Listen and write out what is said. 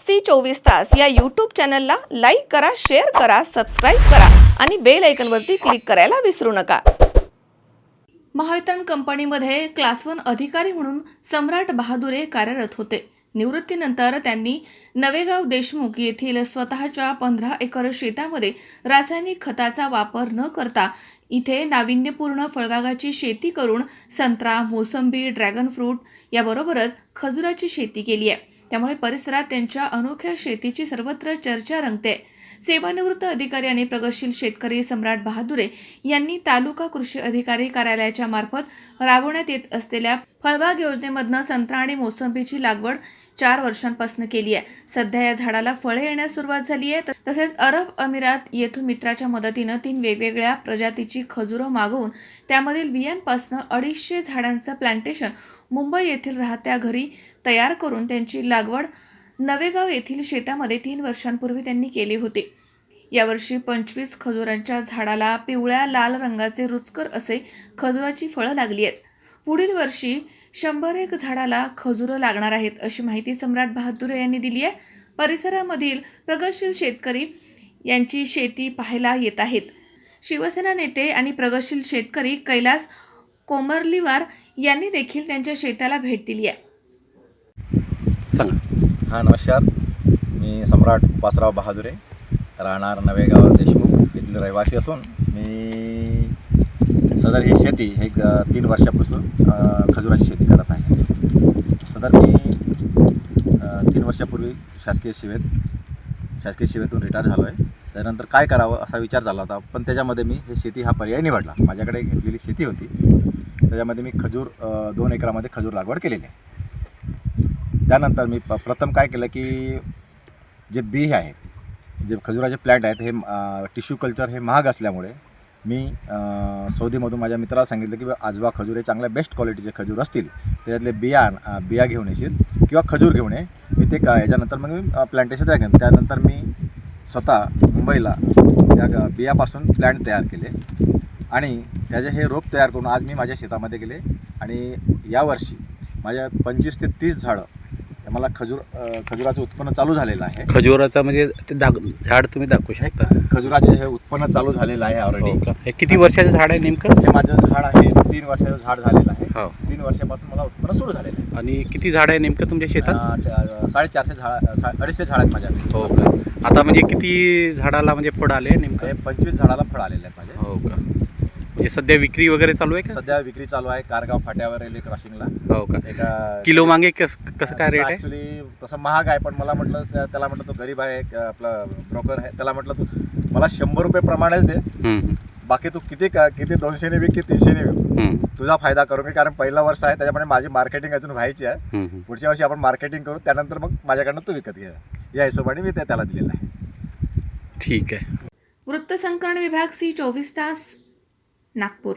C चोवीस तास या यूट्यूब चॅनलला लाईक करा शेअर करा सबस्क्राईब करा आणि बेल ऐकनवरती क्लिक करायला विसरू नका. महावितरण कंपनीमध्ये क्लास वन अधिकारी म्हणून सम्राट बहादुरे कार्यरत होते. निवृत्तीनंतर त्यांनी नवेगाव देशमुख येथील स्वतःच्या पंधरा एकर शेतामध्ये रासायनिक खताचा वापर न करता इथे नाविन्यपूर्ण फळबागाची शेती करून संत्रा मोसंबी ड्रॅगन फ्रूट याबरोबरच खजुराची शेती केली आहे. त्यामुळे परिसरात त्यांच्या अनोख्या शेतीची सर्वत्र चर्चा रंगते. सेवानिवृत्त अधिकारी आणि प्रगतशील शेतकरी सम्राट बहादुरे यांनी तालुका कृषी अधिकारी कार्यालयाच्या मार्फत राबवण्यात येत असलेल्या फळबाग योजनेमधनं संत्रा आणि मोसंबीची लागवड चार वर्षांपासून केली आहे. सध्या या झाडाला फळे येण्यास सुरुवात झाली आहे. तसेच अरब अमिरात येथून मित्राच्या मदतीनं तीन वेगवेगळ्या प्रजातीची खजुरं मागवून त्यामधील बियांपासनं अडीचशे झाडांचं प्लांटेशन मुंबई येथील राहत्या घरी तयार करून त्यांची लागवड नवेगाव येथील शेतामध्ये तीन वर्षांपूर्वी त्यांनी केली होती. यावर्षी पंचवीस खजुरांच्या झाडाला पिवळ्या लाल रंगाचे रुचकर असे खजुराची फळं लागली आहेत. पुढील वर्षी शंभर एक झाडाला खजुरं लागणार आहेत अशी माहिती सम्राट बहादुरे यांनी दिली आहे. परिसरामधील प्रगतशील शेतकरी यांची शेती पाहायला येत आहेत. शिवसेना नेते आणि प्रगतशील शेतकरी कैलास कोमर्लीवार यांनी देखील त्यांच्या शेताला भेट दिली आहे. सांगा. हां नमस्कार. मी सम्राट उपासराव बहादुरे. राहणार नवेगाव देशमुख येथील रहिवासी असून मी सदर ही शेती हे एक, तीन वर्षापासून खजुराची शेती करत आहे. सदर मी तीन वर्षापूर्वी शासकीय सेवेत शासकीय सेवेतून रिटायर झालो आहे त्यानंतर काय करावं असा विचार झाला होता पण त्याच्यामध्ये मी हे शेती हा पर्याय निवडला. माझ्याकडे घेतलेली शेती होती. त्याच्यामध्ये मी खजूर दोन एकरामध्ये खजूर लागवड केलेली आहे. त्यानंतर मी प प्रथम काय केलं की जे बी आहे जे खजुराचे प्लॅन्ट आहेत हे टिश्यू कल्चर हे महाग असल्यामुळे मी सौदीमधून माझ्या मित्राला सांगितलं की आजवा खजूर हे चांगल्या बेस्ट क्वालिटीचे खजूर असतील त्याच्यातले बिया बिया घेऊन येशील किंवा खजूर घेऊन ये. मी ते का याच्यानंतर मग मी प्लांटेशन तयार केलं. त्यानंतर मी स्वतः मुंबईला त्या बियापासून प्लॅन्ट तयार केले आणि त्याचे हे रोप तयार करून आज मी माझ्या शेतामध्ये गेले आणि यावर्षी माझ्या पंचवीस ते तीस झाडं मला खजूर अ, खजुराचं उत्पन्न चालू झालेलं आहे. खजुराचा म्हणजे ते दाग झाड तुम्ही दाखवू शकता. खजुराचे हे उत्पन्न चालू झालेलं आहे हो ऑलरेडी का? हे किती वर्षाचं झाड आहे नेमकं? हे माझं झाड आहे तीन वर्षाचं झाड झालेलं आहे. हो. तीन वर्षापासून मला उत्पन्न सुरू झालेलं आहे. आणि किती झाड आहे नेमकं तुमच्या शेतात? अ, त्या- साडेचारशे झाड सा- अडीचशे झाड आहेत माझ्या. हो का? आता म्हणजे किती झाडाला म्हणजे फळ आले नेमकं? हे पंचवीस झाडाला फळ आलेले आहेत माझे. हो का? म्हणजे सध्या विक्री वगैरे चालू आहे का? सध्या विक्री चालू आहे कारगाव फाट्यावर रेल्वे क्रॉसिंगला. हो का? एका किलो मागे कस कसं काय रेट आहे? ऍक्च्युली तसं महाग आहे पण मला म्हटलं त्या- त्याला म्हटलं तो गरीब आहे एक आपला ब्रोकर आहे त्याला म्हटलं तू मला शंभर रुपये प्रमाणेच दे. हम्म, बाकी तू किती का किती दोनशेने विक की तीनशेने विक. हम्म, तुझा फायदा करू नये कारण पहिला वर्ष आहे त्याच्यामुळे माझी मार्केटिंग अजून व्हायची आहे. हम्म. पुढच्या वर्षी आपण मार्केटिंग करू त्यानंतर मग माझ्याकडनं तू विकत घे. या हिशोबाने मी ते त्याला दिलेलं आहे. ठीक आहे. वृत्तसंकलन विभाग सी चोवीस तास नागपूर.